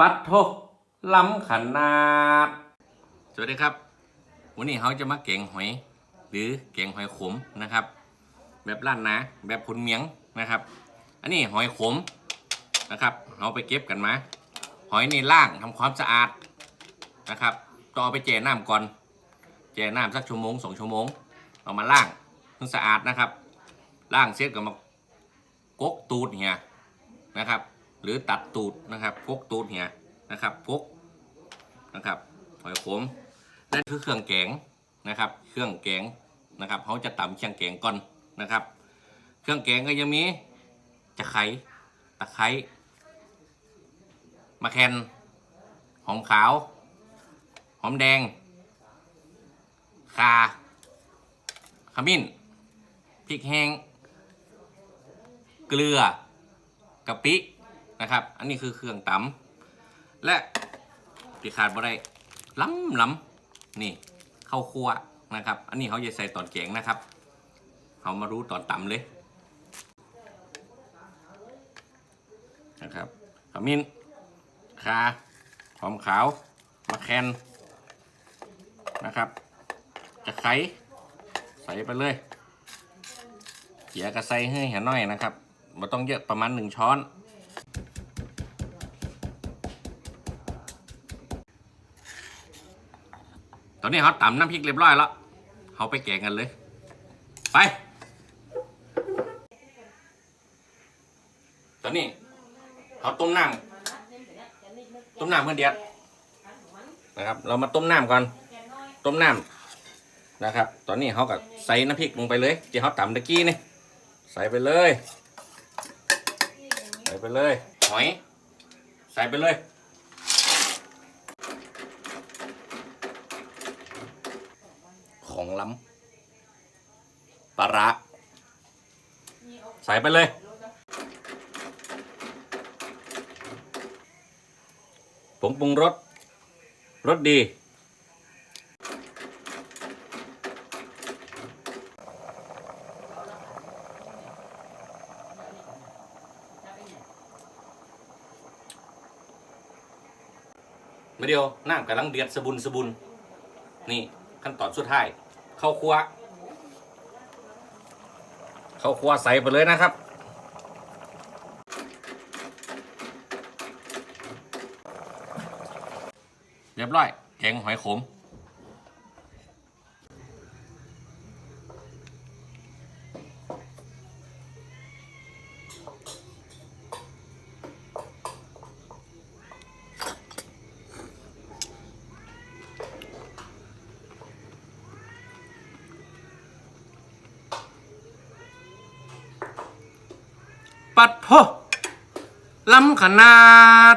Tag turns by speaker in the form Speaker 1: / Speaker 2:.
Speaker 1: ปัดโทล้ำขนาด สวัสดีครับ วันนี้เขาจะมาเก่งหอย หรือเก่งหอยขมนะครับ แบบล้านนาแบบพุนเมียงนะครับ อันนี้หอยขมนะครับเราไปเก็บกันมาหอยในล่างทำความสะอาดนะครับต้องเอาไปแจ่น้ำก่อนแจ่น้ำสักชั่วโมงสองชั่วโมงเอามาล่างให้สะอาดนะครับ ล่างเสร็จก็มากกตูดเหียนะครับ หรือตัดตูดนะครับพกตูดเหียนะครับพกนะครับหอยขมนั่นคือเครื่องแกงนะครับ เครื่องแกงนะครับเขาจะตำเครื่องแกงก่อนนะครับ เครื่องแกงก็ยังมีจะไคร้ตะไคร้มะแคนหอมขาว หอมแดงคาขมิ้นพริกแห้ง เกลือกะปิ นะครับ อันนี้คือเครื่องตำและที่ขาดบ่ได้ล้ำล้ำนี่ข้าวคั่วนะครับ อันนี้เขาจะใส่ตอนแกงนะครับเขามารู้ตอนตำเลยนะครับขมิ้นคาหอมขาวมะแคนนะครับจะไคร้ใส่ไปเลยเกียกระใส่ให้เห็นหน่อยนะครับไม่ต้องเยอะประมาณหนึ่งช้อน ตอนนี้เขาตำน้ำพริกเรียบร้อยแล้วเขาไปแกงกันเลย ไป ตอนนี้เขาต้มน้ำต้มน้ำเพื่อเดียดนะครับ เรามาต้มน้ำก่อน ต้มน้ำนะครับ ตอนนี้เขาก็ใส่น้ำพริกลงไปเลยที่เขาตำตะกี้นี่ใส่ไปเลย ใส่ไปเลย หอย ใส่ไปเลย ของล้ำปลาร้าใส่ไปเลย ผงปรุงรสรสดี มาเดียวน้ำกำลังเดือดสะบุนสะบุน นี่ขั้นตอนสุดท้าย ข้าวคั่วข้าวคั่วใส่ไปเลยนะครับเรียบร้อยแกงหอยขม ปัดโทล้ำขนาด